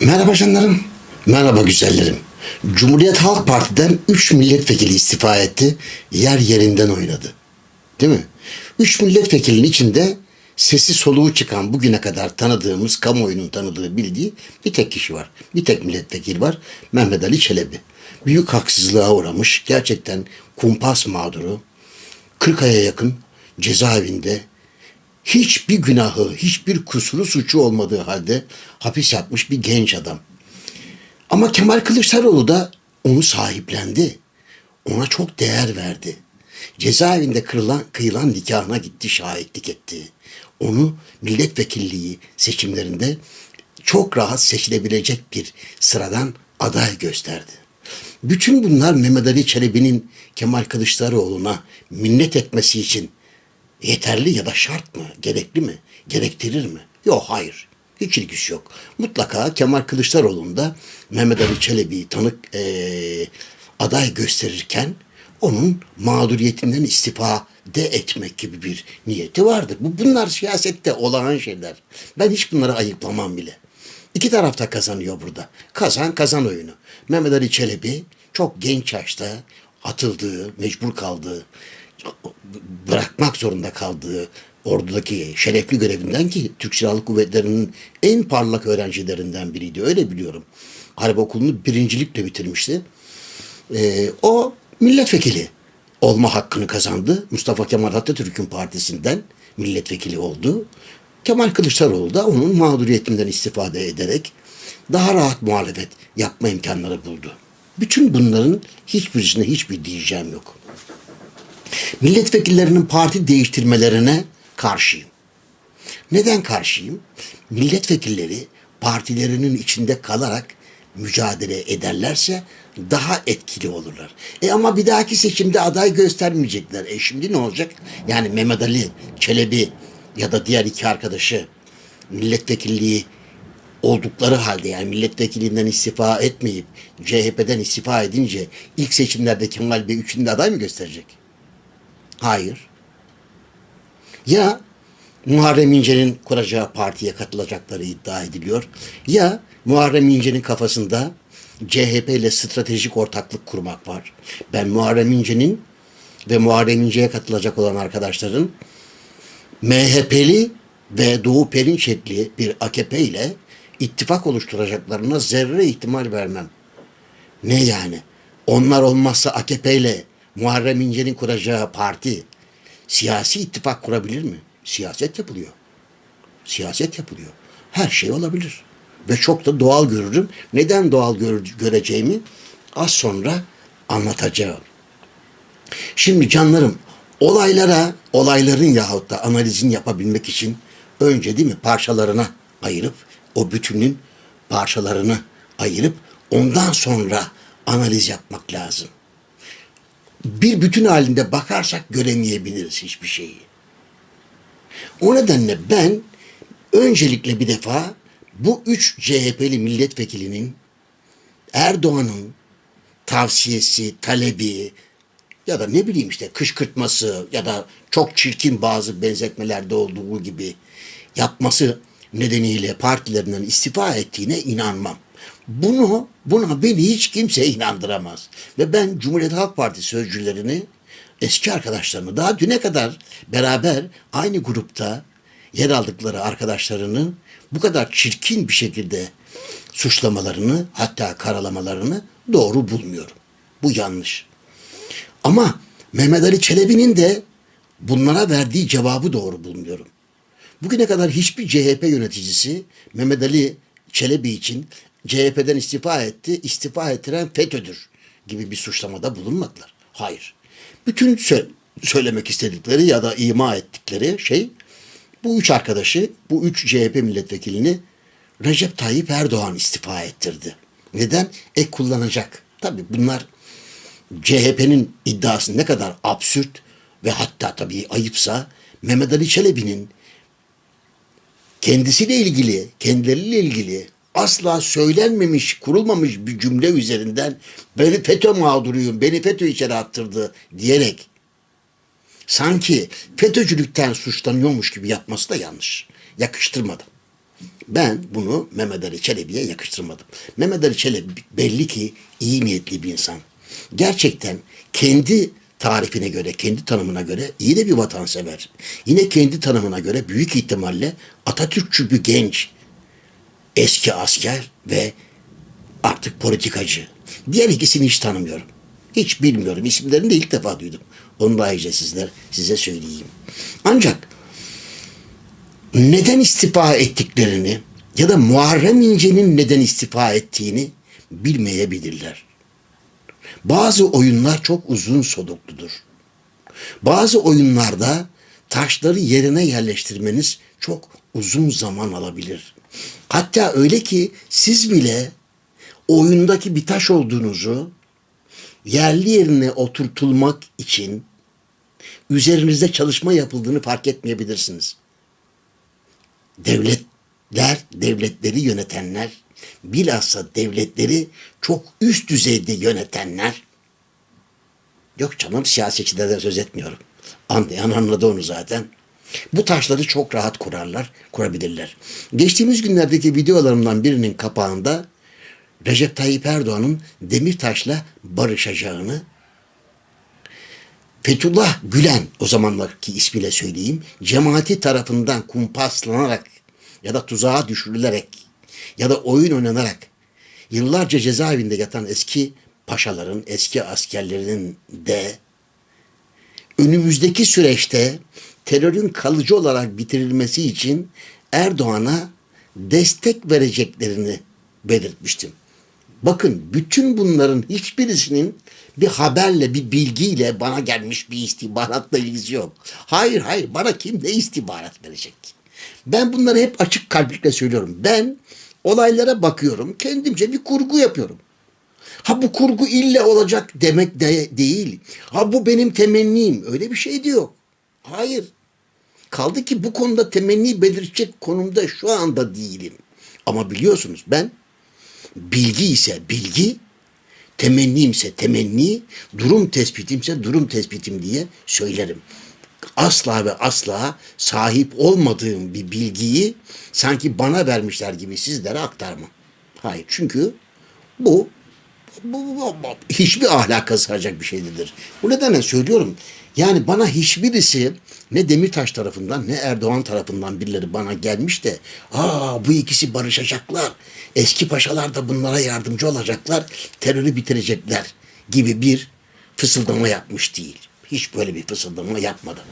Merhaba canlarım. Merhaba güzellerim. Cumhuriyet Halk Parti'den 3 milletvekili istifa etti. Yer yerinden oynadı. Değil mi? 3 milletvekilinin içinde sesi soluğu çıkan bugüne kadar tanıdığımız, kamuoyunun tanıdığı, bildiği bir tek kişi var. Bir tek milletvekili var. Mehmet Ali Çelebi. Büyük haksızlığa uğramış. Gerçekten kumpas mağduru. 40 aya yakın cezaevinde hiçbir günahı, hiçbir kusuru suçu olmadığı halde hapis yatmış bir genç adam. Ama Kemal Kılıçdaroğlu da onu sahiplendi. Ona çok değer verdi. Cezaevinde kırılan, kıyılan nikahına gitti, şahitlik etti. Onu milletvekilliği seçimlerinde çok rahat seçilebilecek bir sıradan aday gösterdi. Bütün bunlar Mehmet Ali Çelebi'nin Kemal Kılıçdaroğlu'na minnet etmesi için yeterli ya da şart mı, gerekli mi, gerektirir mi? Yok hayır. Hiç ilgisi yok. Mutlaka Kemal Kılıçdaroğlu'nda Mehmet Ali Çelebi'yi tanık eee, aday gösterirken onun mağduriyetinden istifade etmek gibi bir niyeti vardır. Bu bunlar siyasette olağan şeyler. Ben hiç bunları ayıplamam bile. İki taraf da kazanıyor burada. Kazan kazan oyunu. Mehmet Ali Çelebi çok genç yaşta atıldığı, mecbur kaldığı, bırakmak zorunda kaldığı ordudaki şerefli görevinden ki Türk Silahlı Kuvvetleri'nin en parlak öğrencilerinden biriydi. Öyle biliyorum. Harp okulunu birincilikle bitirmişti. Ee, o milletvekili olma hakkını kazandı. Mustafa Kemal Atatürk'ün partisinden milletvekili oldu. Kemal Kılıçdaroğlu da onun mağduriyetinden istifade ederek daha rahat muhalefet yapma imkanları buldu. Bütün bunların hiçbirisine hiçbir diyeceğim yok. Milletvekillerinin parti değiştirmelerine karşıyım. Neden karşıyım? Milletvekilleri partilerinin içinde kalarak mücadele ederlerse daha etkili olurlar. E ama bir dahaki seçimde aday göstermeyecekler. E şimdi ne olacak? Yani Mehmet Ali, Çelebi ya da diğer iki arkadaşı milletvekilliği oldukları halde yani milletvekilinden istifa etmeyip CHP'den istifa edince ilk seçimlerde Kemal Bey üçünde aday mı gösterecek? Hayır. Ya Muharrem İnce'nin kuracağı partiye katılacakları iddia ediliyor. Ya Muharrem İnce'nin kafasında CHP ile stratejik ortaklık kurmak var. Ben Muharrem İnce'nin ve Muharrem İnce'ye katılacak olan arkadaşların MHP'li ve Doğu Perinçekli bir AKP ile ittifak oluşturacaklarına zerre ihtimal vermem. Ne yani? Onlar olmazsa AKP ile Muharrem İnce'nin kuracağı parti siyasi ittifak kurabilir mi? Siyaset yapılıyor. Siyaset yapılıyor. Her şey olabilir. Ve çok da doğal görürüm. Neden doğal gör- göreceğimi az sonra anlatacağım. Şimdi canlarım olaylara, olayların yahut da analizini yapabilmek için önce değil mi parçalarına ayırıp o bütünün parçalarını ayırıp ondan sonra analiz yapmak lazım. Bir bütün halinde bakarsak göremeyebiliriz hiçbir şeyi. O nedenle ben öncelikle bir defa bu üç CHP'li milletvekilinin Erdoğan'ın tavsiyesi, talebi ya da ne bileyim işte kışkırtması ya da çok çirkin bazı benzetmelerde olduğu gibi yapması nedeniyle partilerinden istifa ettiğine inanmam. Bunu buna beni hiç kimse inandıramaz. Ve ben Cumhuriyet Halk Partisi sözcülerini eski arkadaşlarımı daha düne kadar beraber aynı grupta yer aldıkları arkadaşlarının bu kadar çirkin bir şekilde suçlamalarını hatta karalamalarını doğru bulmuyorum. Bu yanlış. Ama Mehmet Ali Çelebi'nin de bunlara verdiği cevabı doğru bulmuyorum. Bugüne kadar hiçbir CHP yöneticisi Mehmet Ali Çelebi için CHP'den istifa etti, istifa ettiren FETÖ'dür gibi bir suçlamada bulunmadılar. Hayır. Bütün sö- söylemek istedikleri ya da ima ettikleri şey bu üç arkadaşı, bu üç CHP milletvekilini Recep Tayyip Erdoğan istifa ettirdi. Neden? Ek kullanacak. Tabii bunlar CHP'nin iddiası ne kadar absürt ve hatta tabii ayıpsa Mehmet Ali Çelebi'nin kendisiyle ilgili, kendileriyle ilgili asla söylenmemiş, kurulmamış bir cümle üzerinden beni FETÖ mağduruyum, beni FETÖ içeri attırdı diyerek sanki FETÖ'cülükten suçlanıyormuş gibi yapması da yanlış. Yakıştırmadım. Ben bunu Mehmet Ali Çelebi'ye yakıştırmadım. Mehmet Ali Çelebi belli ki iyi niyetli bir insan. Gerçekten kendi tarifine göre, kendi tanımına göre iyi de bir vatansever. Yine kendi tanımına göre büyük ihtimalle Atatürkçü bir genç, eski asker ve artık politikacı. Diğer ikisini hiç tanımıyorum. Hiç bilmiyorum. İsimlerini de ilk defa duydum. Onu da ayrıca sizler, size söyleyeyim. Ancak neden istifa ettiklerini ya da Muharrem İnce'nin neden istifa ettiğini bilmeyebilirler. Bazı oyunlar çok uzun solukludur. Bazı oyunlarda taşları yerine yerleştirmeniz çok uzun zaman alabilir. Hatta öyle ki siz bile oyundaki bir taş olduğunuzu yerli yerine oturtulmak için üzerinizde çalışma yapıldığını fark etmeyebilirsiniz. Devletler, devletleri yönetenler, bilhassa devletleri çok üst düzeyde yönetenler, yok canım siyasetçilerden söz etmiyorum. Anlayan anladı onu zaten. Bu taşları çok rahat kurarlar, kurabilirler. Geçtiğimiz günlerdeki videolarımdan birinin kapağında Recep Tayyip Erdoğan'ın Demirtaş'la barışacağını Fethullah Gülen o zamanlarki ismiyle söyleyeyim cemaati tarafından kumpaslanarak ya da tuzağa düşürülerek ya da oyun oynanarak yıllarca cezaevinde yatan eski paşaların, eski askerlerinin de önümüzdeki süreçte terörün kalıcı olarak bitirilmesi için Erdoğan'a destek vereceklerini belirtmiştim. Bakın bütün bunların hiçbirisinin bir haberle, bir bilgiyle bana gelmiş bir istihbaratla ilgisi yok. Hayır hayır bana kim ne istihbarat verecek? Ben bunları hep açık kalplikle söylüyorum. Ben olaylara bakıyorum, kendimce bir kurgu yapıyorum. Ha bu kurgu ille olacak demek de değil. Ha bu benim temennim. Öyle bir şey de yok. Hayır. Kaldı ki bu konuda temenni belirtecek konumda şu anda değilim. Ama biliyorsunuz ben bilgi ise bilgi, temennimse temenni, durum tespitimse durum tespitim diye söylerim. Asla ve asla sahip olmadığım bir bilgiyi sanki bana vermişler gibi sizlere aktarmam. Hayır çünkü bu bu, bu, bu hiçbir ahlaka sığacak bir şey değildir. Bu nedenle söylüyorum. Yani bana hiçbirisi ne Demirtaş tarafından ne Erdoğan tarafından birileri bana gelmiş de aa bu ikisi barışacaklar. Eski paşalar da bunlara yardımcı olacaklar. Terörü bitirecekler gibi bir fısıldama yapmış değil. Hiç böyle bir fısıldama yapmadım.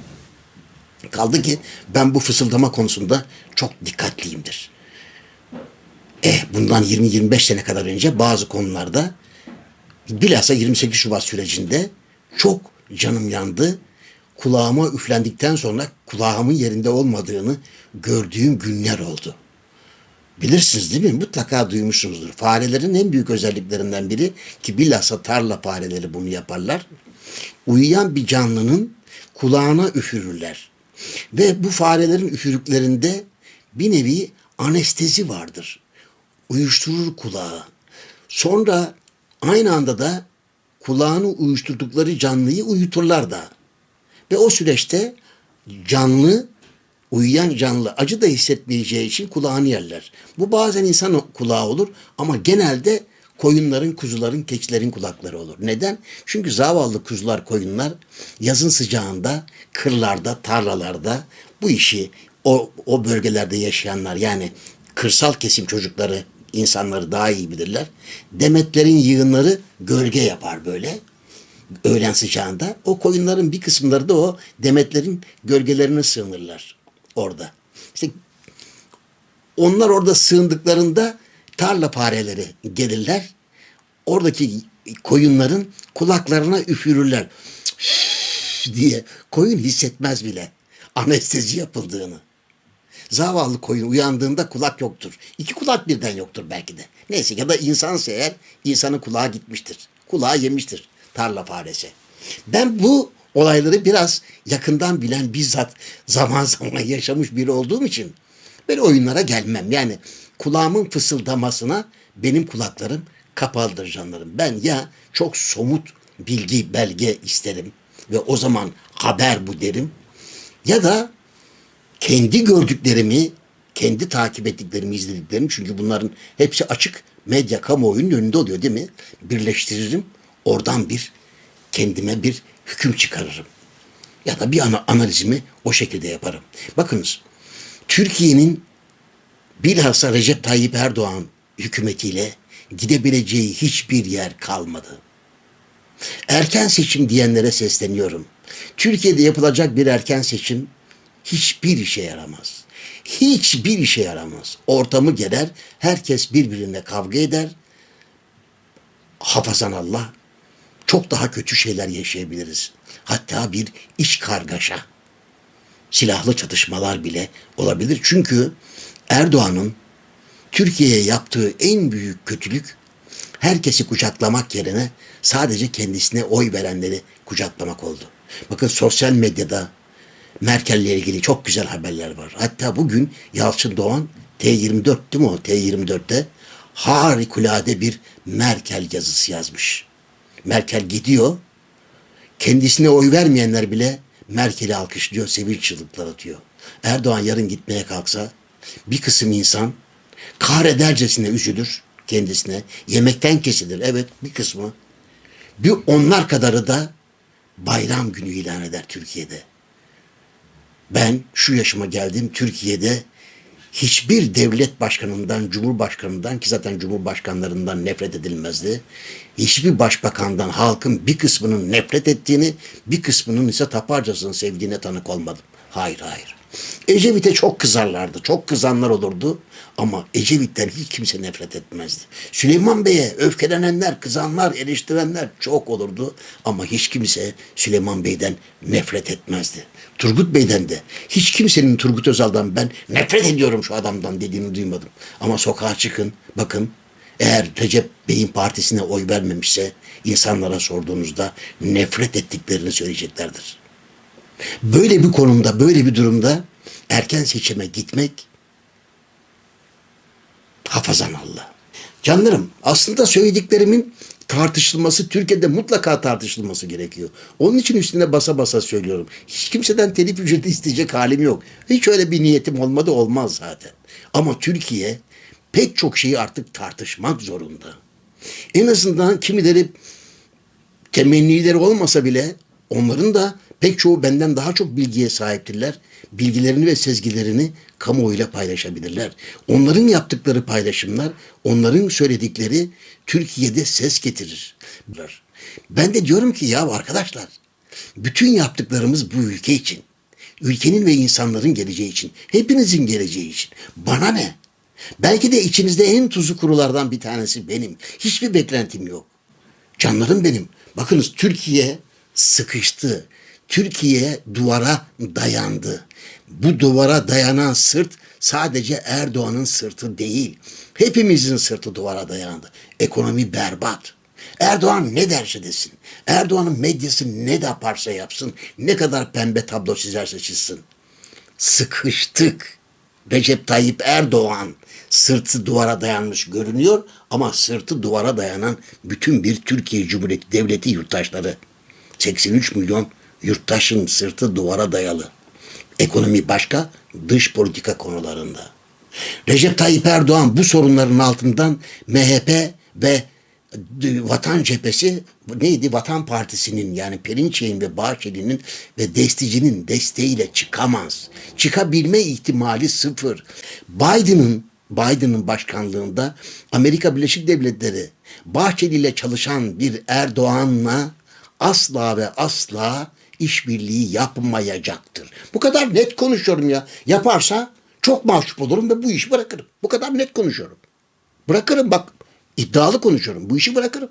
Kaldı ki ben bu fısıldama konusunda çok dikkatliyimdir. Eh bundan 20-25 sene kadar önce bazı konularda bilhassa 28 Şubat sürecinde çok canım yandı. Kulağıma üflendikten sonra kulağımın yerinde olmadığını gördüğüm günler oldu. Bilirsiniz değil mi? Mutlaka duymuşsunuzdur. Farelerin en büyük özelliklerinden biri ki bilhassa tarla fareleri bunu yaparlar. Uyuyan bir canlının kulağına üfürürler. Ve bu farelerin üfürüklerinde bir nevi anestezi vardır. Uyuşturur kulağı. Sonra aynı anda da kulağını uyuşturdukları canlıyı uyuturlar da. Ve o süreçte canlı, uyuyan canlı acı da hissetmeyeceği için kulağını yerler. Bu bazen insan kulağı olur ama genelde koyunların, kuzuların, keçilerin kulakları olur. Neden? Çünkü zavallı kuzular, koyunlar yazın sıcağında, kırlarda, tarlalarda bu işi o, o bölgelerde yaşayanlar yani kırsal kesim çocukları, insanları daha iyi bilirler. Demetlerin yığınları gölge yapar böyle. Öğlen sıcağında. O koyunların bir kısımları da o demetlerin gölgelerine sığınırlar orada. İşte onlar orada sığındıklarında tarla fareleri gelirler. Oradaki koyunların kulaklarına üfürürler. diye. Koyun hissetmez bile anestezi yapıldığını. Zavallı koyun uyandığında kulak yoktur. İki kulak birden yoktur belki de. Neyse ya da insansa eğer insanın kulağı gitmiştir. Kulağı yemiştir tarla faresi. Ben bu olayları biraz yakından bilen bizzat zaman zaman yaşamış biri olduğum için ben oyunlara gelmem. Yani kulağımın fısıldamasına benim kulaklarım kapalıdır canlarım. Ben ya çok somut bilgi, belge isterim ve o zaman haber bu derim ya da kendi gördüklerimi kendi takip ettiklerimi, izlediklerimi çünkü bunların hepsi açık medya kamuoyunun önünde oluyor değil mi? Birleştiririm. Oradan bir kendime bir hüküm çıkarırım. Ya da bir ana, analizimi o şekilde yaparım. Bakınız Türkiye'nin bilhassa Recep Tayyip Erdoğan hükümetiyle gidebileceği hiçbir yer kalmadı. Erken seçim diyenlere sesleniyorum. Türkiye'de yapılacak bir erken seçim hiçbir işe yaramaz. Hiçbir işe yaramaz. Ortamı gerer, herkes birbirine kavga eder. Hafazan Allah çok daha kötü şeyler yaşayabiliriz. Hatta bir iç kargaşa, silahlı çatışmalar bile olabilir. Çünkü Erdoğan'ın Türkiye'ye yaptığı en büyük kötülük herkesi kucaklamak yerine sadece kendisine oy verenleri kucaklamak oldu. Bakın sosyal medyada Merkel'le ilgili çok güzel haberler var. Hatta bugün Yalçın Doğan T24 değil mi o? T24'te harikulade bir Merkel yazısı yazmış. Merkel gidiyor. Kendisine oy vermeyenler bile Merkel'i alkışlıyor, sevinç çığlıklar atıyor. Erdoğan yarın gitmeye kalksa bir kısım insan kahredercesine üzülür kendisine. Yemekten kesilir. Evet bir kısmı. Bir onlar kadarı da bayram günü ilan eder Türkiye'de. Ben şu yaşıma geldim Türkiye'de hiçbir devlet başkanından, cumhurbaşkanından ki zaten cumhurbaşkanlarından nefret edilmezdi. Hiçbir başbakandan halkın bir kısmının nefret ettiğini, bir kısmının ise taparcasını sevdiğine tanık olmadım. Hayır hayır. Ecevit'e çok kızarlardı. Çok kızanlar olurdu. Ama Ecevit'ten hiç kimse nefret etmezdi. Süleyman Bey'e öfkelenenler, kızanlar, eleştirenler çok olurdu. Ama hiç kimse Süleyman Bey'den nefret etmezdi. Turgut Bey'den de hiç kimsenin Turgut Özal'dan ben nefret ediyorum şu adamdan dediğini duymadım. Ama sokağa çıkın bakın eğer Recep Bey'in partisine oy vermemişse insanlara sorduğunuzda nefret ettiklerini söyleyeceklerdir. Böyle bir konumda, böyle bir durumda erken seçime gitmek hafazan Allah. Canlarım aslında söylediklerimin tartışılması Türkiye'de mutlaka tartışılması gerekiyor. Onun için üstüne basa basa söylüyorum. Hiç kimseden telif ücreti isteyecek halim yok. Hiç öyle bir niyetim olmadı olmaz zaten. Ama Türkiye pek çok şeyi artık tartışmak zorunda. En azından kimileri temennileri olmasa bile onların da pek çoğu benden daha çok bilgiye sahiptirler. Bilgilerini ve sezgilerini kamuoyuyla paylaşabilirler. Onların yaptıkları paylaşımlar, onların söyledikleri Türkiye'de ses getirir. Ben de diyorum ki ya arkadaşlar, bütün yaptıklarımız bu ülke için. Ülkenin ve insanların geleceği için. Hepinizin geleceği için. Bana ne? Belki de içinizde en tuzu kurulardan bir tanesi benim. Hiçbir beklentim yok. Canlarım benim. Bakınız Türkiye sıkıştı. Türkiye duvara dayandı. Bu duvara dayanan sırt sadece Erdoğan'ın sırtı değil. Hepimizin sırtı duvara dayandı. Ekonomi berbat. Erdoğan ne derse desin. Erdoğan'ın medyası ne yaparsa yapsın. Ne kadar pembe tablo çizerse çizsin. Sıkıştık. Recep Tayyip Erdoğan sırtı duvara dayanmış görünüyor ama sırtı duvara dayanan bütün bir Türkiye Cumhuriyeti Devleti yurttaşları. 83 milyon yurttaşın sırtı duvara dayalı. Ekonomi başka, dış politika konularında. Recep Tayyip Erdoğan bu sorunların altından MHP ve Vatan Cephesi neydi? Vatan Partisi'nin yani Perinçek'in ve Bahçeli'nin ve Destici'nin desteğiyle çıkamaz. Çıkabilme ihtimali sıfır. Biden'ın Biden'ın başkanlığında Amerika Birleşik Devletleri Bahçeli ile çalışan bir Erdoğan'la asla ve asla işbirliği yapmayacaktır. Bu kadar net konuşuyorum ya. Yaparsa çok mahcup olurum ve bu işi bırakırım. Bu kadar net konuşuyorum. Bırakırım bak iddialı konuşuyorum. Bu işi bırakırım.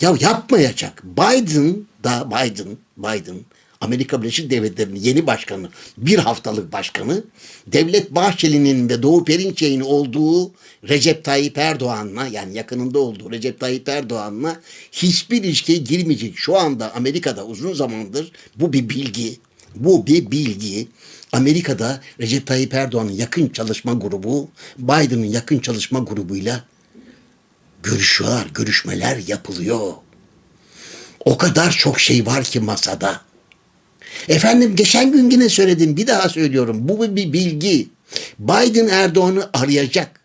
Ya yapmayacak. Biden da Biden, Biden Amerika Birleşik Devletleri'nin yeni başkanı, bir haftalık başkanı, Devlet Bahçeli'nin ve Doğu Perinçek'in olduğu Recep Tayyip Erdoğan'la yani yakınında olduğu Recep Tayyip Erdoğan'la hiçbir ilişkiye girmeyecek. Şu anda Amerika'da uzun zamandır bu bir bilgi, bu bir bilgi. Amerika'da Recep Tayyip Erdoğan'ın yakın çalışma grubu, Biden'ın yakın çalışma grubuyla görüşüyorlar, görüşmeler yapılıyor. O kadar çok şey var ki masada. Efendim geçen gün yine söyledim bir daha söylüyorum. Bu bir bilgi. Biden Erdoğan'ı arayacak.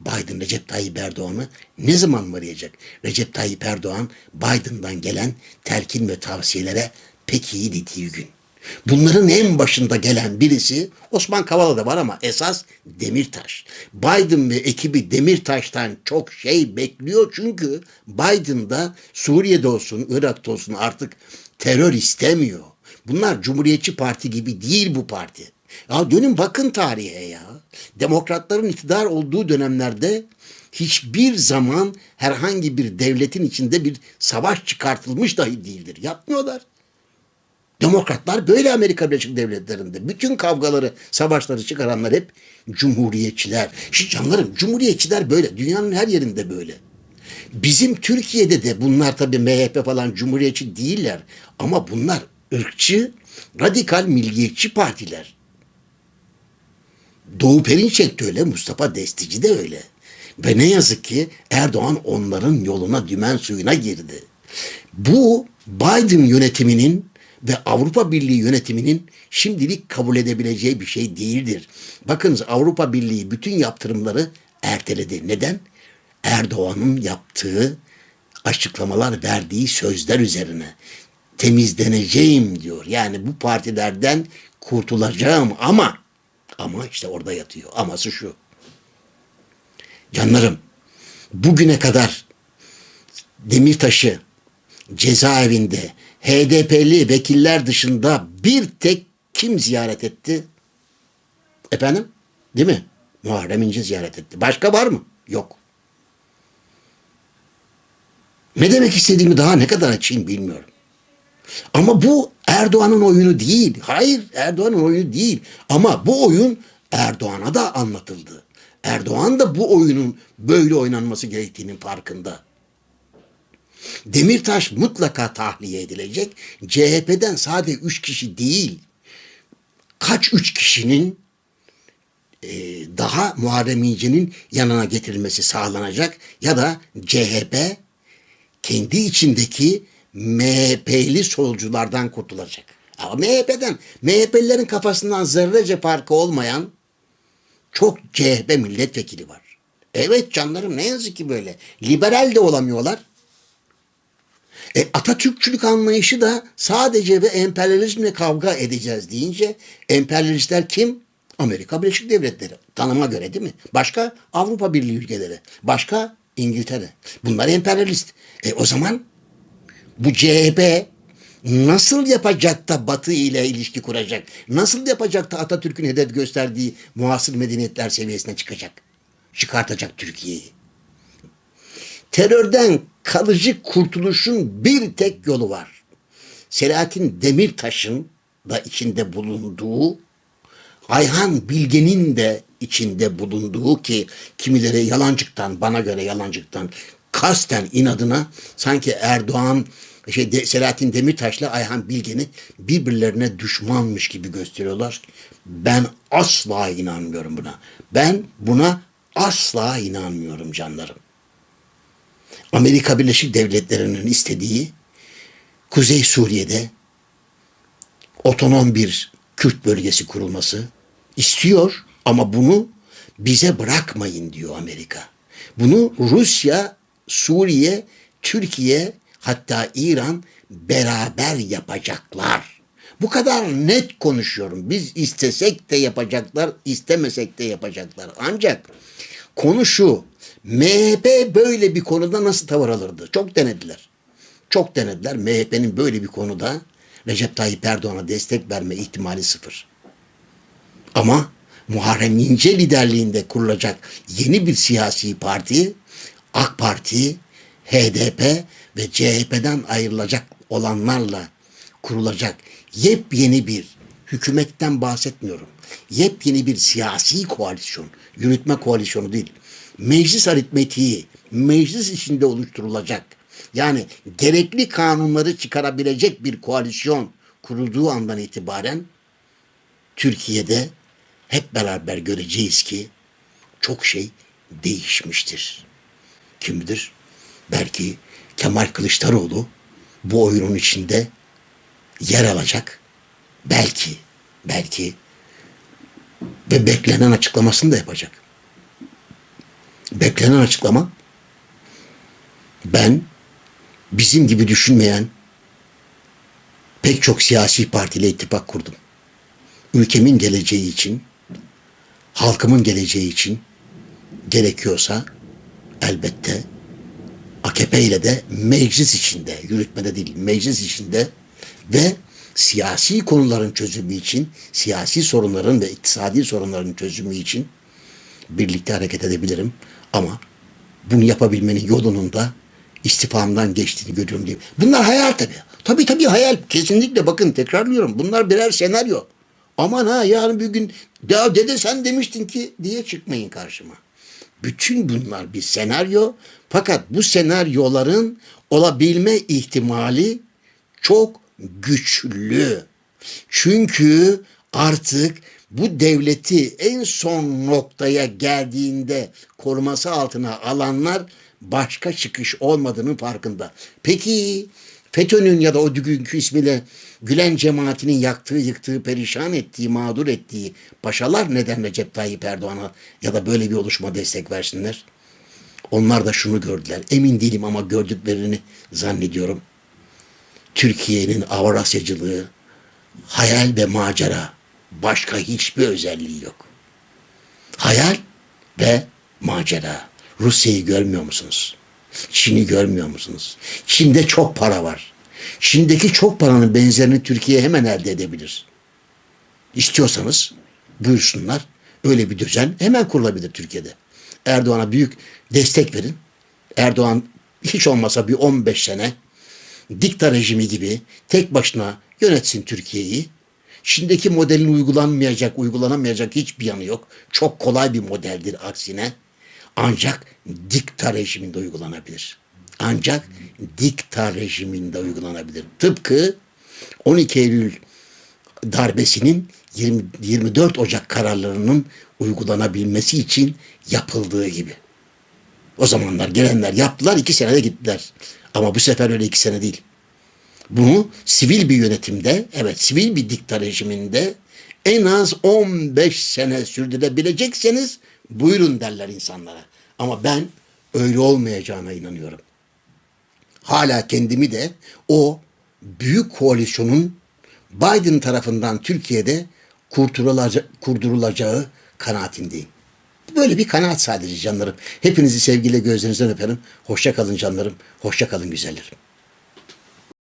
Biden Recep Tayyip Erdoğan'ı ne zaman mı arayacak? Recep Tayyip Erdoğan Biden'dan gelen telkin ve tavsiyelere pek iyi dediği gün. Bunların en başında gelen birisi Osman Kavala da var ama esas Demirtaş. Biden ve ekibi Demirtaş'tan çok şey bekliyor çünkü Biden da Suriye'de olsun, Irak'ta olsun artık terör istemiyor. Bunlar Cumhuriyetçi Parti gibi değil bu parti. Ya dönün bakın tarihe ya. Demokratların iktidar olduğu dönemlerde hiçbir zaman herhangi bir devletin içinde bir savaş çıkartılmış dahi değildir. Yapmıyorlar. Demokratlar böyle Amerika Birleşik Devletleri'nde. Bütün kavgaları, savaşları çıkaranlar hep cumhuriyetçiler. Şimdi canlarım cumhuriyetçiler böyle. Dünyanın her yerinde böyle. Bizim Türkiye'de de bunlar tabii MHP falan cumhuriyetçi değiller. Ama bunlar ırkçı, radikal milliyetçi partiler. Doğu Perinçek de öyle, Mustafa Destici de öyle. Ve ne yazık ki Erdoğan onların yoluna dümen suyuna girdi. Bu Biden yönetiminin ve Avrupa Birliği yönetiminin şimdilik kabul edebileceği bir şey değildir. Bakınız Avrupa Birliği bütün yaptırımları erteledi. Neden? Erdoğan'ın yaptığı açıklamalar verdiği sözler üzerine temizleneceğim diyor. Yani bu partilerden kurtulacağım ama ama işte orada yatıyor. Aması şu. Canlarım bugüne kadar Demirtaş'ı cezaevinde HDP'li vekiller dışında bir tek kim ziyaret etti? Efendim? Değil mi? Muharrem İnce ziyaret etti. Başka var mı? Yok. Ne demek istediğimi daha ne kadar açayım bilmiyorum. Ama bu Erdoğan'ın oyunu değil. Hayır Erdoğan'ın oyunu değil. Ama bu oyun Erdoğan'a da anlatıldı. Erdoğan da bu oyunun böyle oynanması gerektiğinin farkında. Demirtaş mutlaka tahliye edilecek. CHP'den sadece üç kişi değil, kaç üç kişinin e, daha Muharrem İnce'nin yanına getirilmesi sağlanacak ya da CHP kendi içindeki MHP'li solculardan kurtulacak. Ama MHP'den, MHP'lilerin kafasından zerrece farkı olmayan çok CHP milletvekili var. Evet canlarım ne yazık ki böyle. Liberal de olamıyorlar. E, Atatürkçülük anlayışı da sadece ve emperyalizmle kavga edeceğiz deyince emperyalistler kim? Amerika Birleşik Devletleri. Tanıma göre değil mi? Başka Avrupa Birliği ülkeleri. Başka İngiltere. Bunlar emperyalist. E, o zaman bu CHP nasıl yapacak da Batı ile ilişki kuracak? Nasıl yapacak da Atatürk'ün hedef gösterdiği muhasır medeniyetler seviyesine çıkacak? Çıkartacak Türkiye'yi. Terörden kalıcı kurtuluşun bir tek yolu var. Selahattin Demirtaş'ın da içinde bulunduğu, Ayhan Bilge'nin de içinde bulunduğu ki kimileri yalancıktan, bana göre yalancıktan kasten inadına sanki Erdoğan şey Selahattin Demirtaş'la Ayhan Bilge'ni birbirlerine düşmanmış gibi gösteriyorlar. Ben asla inanmıyorum buna. Ben buna asla inanmıyorum canlarım. Amerika Birleşik Devletleri'nin istediği Kuzey Suriye'de otonom bir Kürt bölgesi kurulması istiyor ama bunu bize bırakmayın diyor Amerika. Bunu Rusya, Suriye, Türkiye hatta İran beraber yapacaklar. Bu kadar net konuşuyorum. Biz istesek de yapacaklar, istemesek de yapacaklar. Ancak konu şu. MHP böyle bir konuda nasıl tavır alırdı? Çok denediler. Çok denediler. MHP'nin böyle bir konuda Recep Tayyip Erdoğan'a destek verme ihtimali sıfır. Ama Muharrem İnce liderliğinde kurulacak yeni bir siyasi parti AK Parti, HDP ve CHP'den ayrılacak olanlarla kurulacak yepyeni bir hükümetten bahsetmiyorum. Yepyeni bir siyasi koalisyon, yürütme koalisyonu değil. Meclis aritmetiği, meclis içinde oluşturulacak. Yani gerekli kanunları çıkarabilecek bir koalisyon kurulduğu andan itibaren Türkiye'de hep beraber göreceğiz ki çok şey değişmiştir. Kim bilir? Belki Kemal Kılıçdaroğlu bu oyunun içinde yer alacak. Belki, belki Ve beklenen açıklamasını da yapacak. Beklenen açıklama ben bizim gibi düşünmeyen pek çok siyasi partiyle ittifak kurdum. Ülkemin geleceği için, halkımın geleceği için gerekiyorsa elbette AKP ile de meclis içinde, yürütmede değil, meclis içinde ve siyasi konuların çözümü için, siyasi sorunların ve iktisadi sorunların çözümü için birlikte hareket edebilirim. Ama bunu yapabilmenin yolunun da istifamdan geçtiğini görüyorum diyeyim. Bunlar hayal tabii. Tabii tabii hayal. Kesinlikle bakın tekrarlıyorum. Bunlar birer senaryo. Aman ha yarın bir gün ya dede sen demiştin ki diye çıkmayın karşıma. Bütün bunlar bir senaryo. Fakat bu senaryoların olabilme ihtimali çok güçlü. Çünkü artık bu devleti en son noktaya geldiğinde koruması altına alanlar başka çıkış olmadığının farkında. Peki FETÖ'nün ya da o dünkü ismiyle Gülen cemaatinin yaktığı, yıktığı, perişan ettiği, mağdur ettiği paşalar neden Recep Tayyip Erdoğan'a ya da böyle bir oluşuma destek versinler? Onlar da şunu gördüler. Emin değilim ama gördüklerini zannediyorum. Türkiye'nin Avrasyacılığı, hayal ve macera başka hiçbir özelliği yok. Hayal ve macera. Rusya'yı görmüyor musunuz? Çin'i görmüyor musunuz? Çin'de çok para var. Çin'deki çok paranın benzerini Türkiye hemen elde edebilir. İstiyorsanız buyursunlar. Öyle bir düzen hemen kurulabilir Türkiye'de. Erdoğan'a büyük destek verin. Erdoğan hiç olmasa bir 15 sene dikta rejimi gibi tek başına yönetsin Türkiye'yi. Çin'deki modelin uygulanmayacak, uygulanamayacak hiçbir yanı yok. Çok kolay bir modeldir aksine. Ancak dikta rejiminde uygulanabilir. Ancak dikta rejiminde uygulanabilir. Tıpkı 12 Eylül darbesinin 20, 24 Ocak kararlarının uygulanabilmesi için yapıldığı gibi. O zamanlar gelenler yaptılar iki senede gittiler. Ama bu sefer öyle iki sene değil. Bunu sivil bir yönetimde, evet sivil bir dikta rejiminde en az 15 sene sürdürebilecekseniz buyurun derler insanlara. Ama ben öyle olmayacağına inanıyorum. Hala kendimi de o büyük koalisyonun Biden tarafından Türkiye'de kurtulacak, kurdurulacağı kanaatindeyim. Böyle bir kanaat sadece canlarım. Hepinizi sevgiyle gözlerinizden öperim. Hoşça kalın canlarım. Hoşça kalın güzellerim.